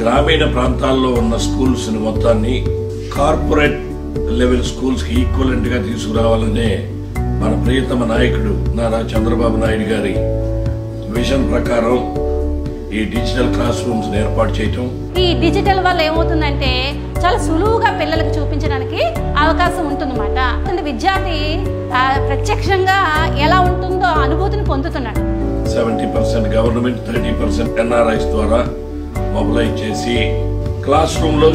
గ్రామీణ ప్రాంతాల్లో ఉన్న స్కూల్స్ని మొత్తాన్ని కార్పొరేట్ లెవెల్ స్కూల్స్కి ఈక్వలెంట్గా తీసుకురావాలనే మన ప్రియతమ నాయకుడు నారా చంద్రబాబు నాయుడు గారి విజన్ ప్రకారం ఈ డిజిటల్ క్లాస్ రూమ్స్ ఏర్పాటు చేయటం. ఈ డిజిటల్ వల్ల ఏమవుతుందంటే చాలా సులువుగా పిల్లలకు చూపించడానికి అవకాశం ఉంటుందన్నమాట. విద్యార్థి ప్రత్యక్షంగా ఎలా ఉంటుందో అనుభూతిని పొందుతున్నాడు seventy percent government thirty percent N R Is ద్వారా మొబిలైజ్ చేసి క్లాస్ రూమ్లో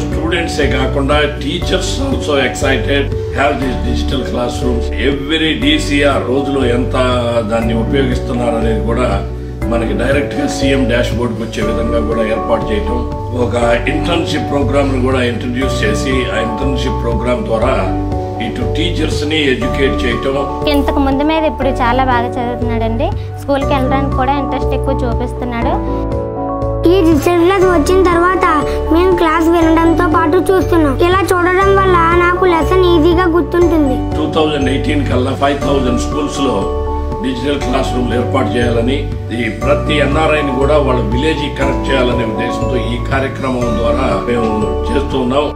కాకుండా teachers also excited. Have this digital classrooms. Every D C R రోజులో ఎంత దాన్ని ఉపయోగిస్తున్నారు అనేది కూడా మనకి డైరెక్ట్గా సీఎం డాష్ బోర్డ్ వచ్చే విధంగా కూడా ఏర్పాటు చేయటం. ఒక ఇంటర్న్షిప్ ప్రోగ్రామ్ను కూడా ఇంట్రడ్యూస్ చేసి ఆ ఇంటర్న్షిప్ ప్రోగ్రామ్ ద్వారా ఇటు టీచర్స్ని ఎడ్యుకేట్ చేయటం. ఇంతకు ముందు మీద ఇప్పుడు చాలా బాగా చదువుతున్నాడండి. స్కూల్కి వెళ్ళడానికి కూడా ఇంట్రెస్ట్ ఎక్కువ చూపిస్తున్నాడు. ఈ డిజిటల్ క్లాస్ వచ్చిన తర్వాత మేము క్లాస్ వినడంతో పాటు చూస్తున్నాం. ఇలా చూడడం వల్ల నాకు లెసన్ ఈజీగా గుర్తుంటుంది. టూ థౌజండ్ ఎయిటీన్ కల్లా ఫైవ్ థౌజండ్ స్కూల్స్లో డిజిటల్ క్లాస్ రూమ్లు ఏర్పాటు చేయాలని ఈ ప్రతి ఎన్ఆర్ఐని కూడా వాళ్ళ విలేజ్ కనెక్ట్ చేయాలనే ఉద్దేశంతో ఈ కార్యక్రమం ద్వారా మేము చేస్తున్నాం